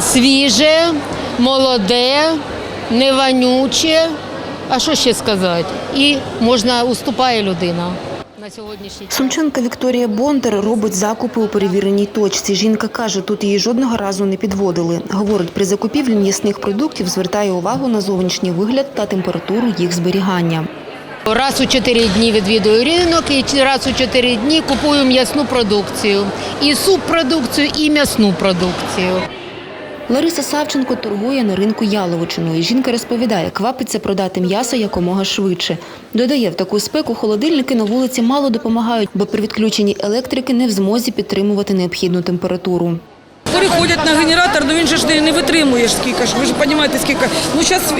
Свіже, молоде, не вонюче. А що ще сказати? І можна уступає людина на. Сумчанка Вікторія Бондар робить закупи у перевіреній точці. Жінка каже, тут її жодного разу не підводили. Говорить, при закупівлі м'ясних продуктів звертає увагу на зовнішній вигляд та температуру їх зберігання. Раз у чотири дні відвідую ринок і раз у чотири дні купую м'ясну продукцію. І субпродукцію, і м'ясну продукцію. Лариса Савченко торгує на ринку яловичиною. Жінка розповідає, квапиться продати м'ясо якомога швидше. Додає, в таку спеку холодильники на вулиці мало допомагають, бо при відключенні електрики не в змозі підтримувати необхідну температуру. Переходять на генератор, ну він же ж не- витримуєш скільки ж. Ви ж розумієте, скільки. Ну зараз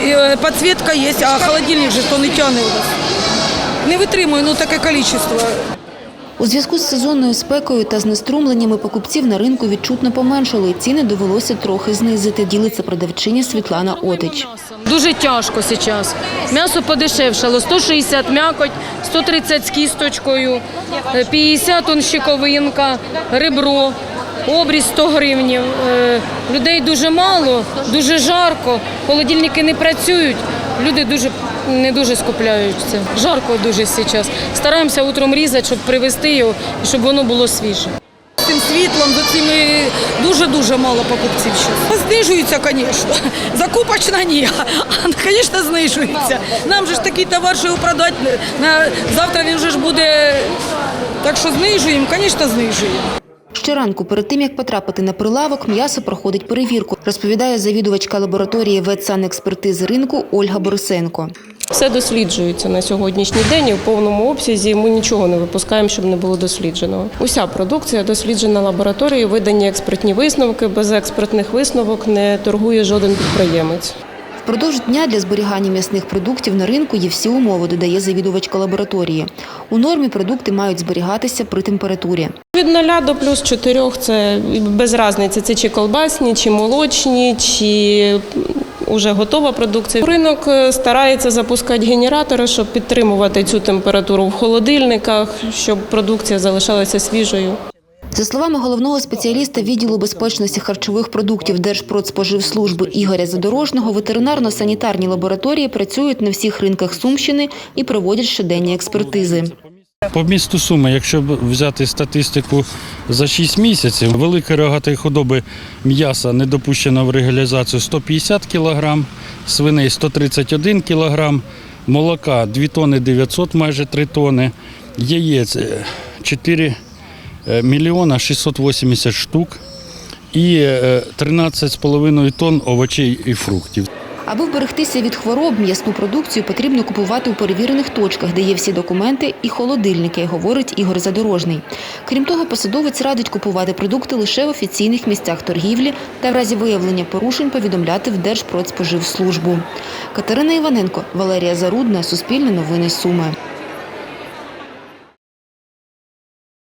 підсвітка є, а холодильник же то не тягне у нас. Не витримує, ну таке кількість. У зв'язку з сезонною спекою та знеструмленнями покупців на ринку відчутно поменшало і ціни довелося трохи знизити, ділиться продавчиня Світлана Отич. Дуже тяжко зараз. М'ясо подешевшало. 160 м'якоть, 130 з кісточкою, е, 50 он щековинка, ребро, обріз 100 гривнів. Е, Людей дуже мало, дуже жарко, холодильники не працюють. Люди дуже не дуже скупляються. Жарко дуже зараз. Стараємося утром різати, щоб привезти його і щоб воно було свіже. Цим світлом, з цими дуже-дуже мало покупців зараз. Знижується, звісно. Закупочна ні, а, звісно, знижується. Нам же ж такий товар, що його продати, завтра він вже ж буде, так що знижуємо, звісно, знижуємо. Щоранку, перед тим як потрапити на прилавок, м'ясо проходить перевірку, розповідає завідувачка лабораторії ветсанекспертизи ринку Ольга Борисенко. Все досліджується на сьогоднішній день і в повному обсязі. Ми нічого не випускаємо, щоб не було досліджено. Уся продукція досліджена лабораторією, видані експертні висновки. Без експертних висновок не торгує жоден підприємець. Впродовж дня для зберігання м'ясних продуктів на ринку є всі умови, додає завідувачка лабораторії. У нормі продукти мають зберігатися при температурі. Від 0 до плюс 4 – це без різниці. Це чи колбасні, чи молочні, чи вже готова продукція. Ринок е, старається запускати генератори, щоб підтримувати цю температуру в холодильниках, щоб продукція залишалася свіжою. За словами головного спеціаліста відділу безпечності харчових продуктів Держпродспоживслужби Ігоря Задорожного, ветеринарно-санітарні лабораторії працюють на всіх ринках Сумщини і проводять щоденні експертизи. По місту Суми, якщо взяти статистику за 6 місяців, великої рогатої худоби м'яса не допущено в реалізацію 150 кг, свиней 131 кг, молока 2 тонни 900, майже 3 тонни, яєць е, 4 мільйона 680 штук і е, 13,5 тонн овочей і фруктів. Аби вберегтися від хвороб, м'ясну продукцію потрібно купувати у перевірених точках, де є всі документи і холодильники, говорить Ігор Задорожний. Крім того, посадовець радить купувати продукти лише в офіційних місцях торгівлі та в разі виявлення порушень повідомляти в Держпродспоживслужбу. Катерина Іваненко, Валерія Зарудна, Суспільне новини Суми.